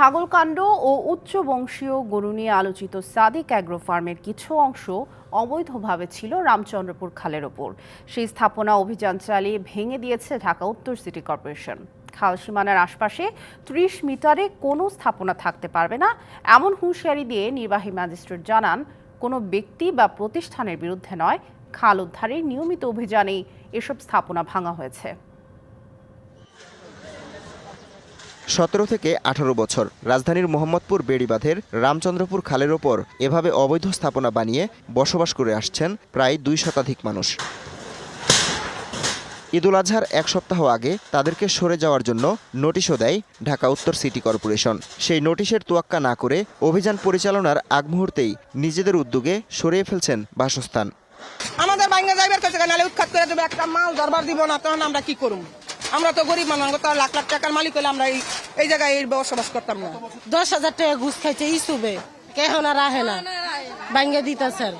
ছাগলকাণ্ড ও উচ্চ বংশীয় গরু নিয়ে আলোচিত সাদিক অ্যাগ্রো ফার্মের কিছু অংশ অবৈধভাবে ছিল রামচন্দ্রপুর খালের ওপর। সেই স্থাপনা অভিযান চালিয়ে ভেঙে দিয়েছে ঢাকা উত্তর সিটি কর্পোরেশন। খাল সীমানার আশপাশে ত্রিশ মিটারে কোনো স্থাপনা থাকতে পারবে না, এমন হুঁশিয়ারি দিয়ে নির্বাহী ম্যাজিস্ট্রেট জানান, কোনো ব্যক্তি বা প্রতিষ্ঠানের বিরুদ্ধে নয়, খাল উদ্ধারের নিয়মিত অভিযানেই এসব স্থাপনা ভাঙা হয়েছে। সতেরো থেকে আঠারো বছর। রাজধানীর মোহাম্মদপুর বেড়িবাঁধের রামচন্দ্রপুর খালের ওপর এভাবে অবৈধ স্থাপনা বানিয়ে বসবাস করে আসছেন প্রায় দুই শতাধিক মানুষ। ঈদুল আজহার এক সপ্তাহ আগে তাদেরকে সরে যাওয়ার জন্য নোটিশও দেয় ঢাকা উত্তর সিটি কর্পোরেশন। সেই নোটিশের তোয়াক্কা না করে অভিযান পরিচালনার আগ মুহূর্তেই নিজেদের উদ্যোগে সরিয়ে ফেলছেন বাসস্থান। আমাদের বাইঙ্গা যাইবার কাছে উৎখাত করে দেবে, একটা মাল দরবার দিব না, তখন আমরা কি করুম আমরা তো গরিব মানুষ তো লাখ লাখ টাকার মালিক হলে আমরা এই এই জায়গায় এই বসবাস করতাম না। দশ হাজার টাকা ঘুষ খাইছে ইসুবে। কে না রাহে না। ভাঙ্গে স্যার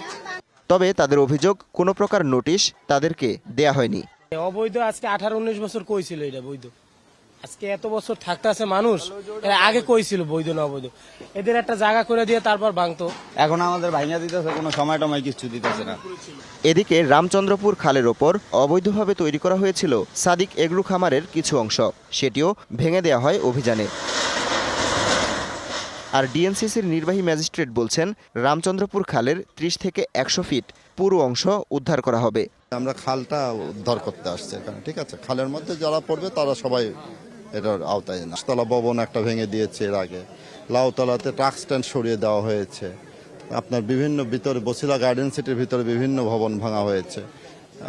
তবে তাদের অভিযোগ কোনো প্রকার নোটিশ তাদেরকে দেয়া হয়নি। অবৈধ আজকে আঠারো উনিশ বছর কইছিল এটা বৈধ। আজকে এত বছর থাকতে আছে মানুষ এরা আগে কইছিল বৈধ না অবৈধ এদের একটা জায়গা করে দিয়ে তারপর ভাঙতো। এখন আমাদের ভাইঙ্গা দিতেছে কোনো সময় টময় কিছু দিতেছে না। এদিকে রামচন্দ্রপুর খালের ওপর অবৈধভাবে তৈরি করা হয়েছিল সাদিক এগ্রু খামারের কিছু অংশ। সেটিও ভেঙে দেওয়া হয় অভিযানে। আর ডিএনসিসির নির্বাহী ম্যাজিস্ট্রেট বলছেন রামচন্দ্রপুর খালের ত্রিশ থেকে একশো ফিট পুরো অংশ উদ্ধার করা হবে। আমরা খালটা উদ্ধার করতে আসছি এখানে ঠিক আছে? খালের মধ্যে যারা পড়বে তারা সবাই এটার আওতায় নাস্তলা ভবন একটা ভেঙে দিয়েছে এর আগে। লাউতলাতে ট্রাক স্ট্যান্ড সরিয়ে দেওয়া হয়েছে। আপনার বিভিন্ন ভিতরে বসিলা গার্ডেন সিটির ভিতরে বিভিন্ন ভবন ভাঙা হয়েছে।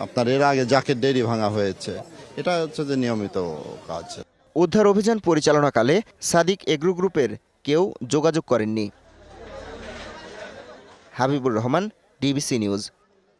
আপনার এর আগে জাকেট ডেরি ভাঙা হয়েছে। এটা হচ্ছে যে নিয়মিত কাজ। উদ্ধার অভিযান পরিচালনাকালে সাদিক এগ্রু গ্রুপের কেউ যোগাযোগ করেননি। Habibur Rahman DBC news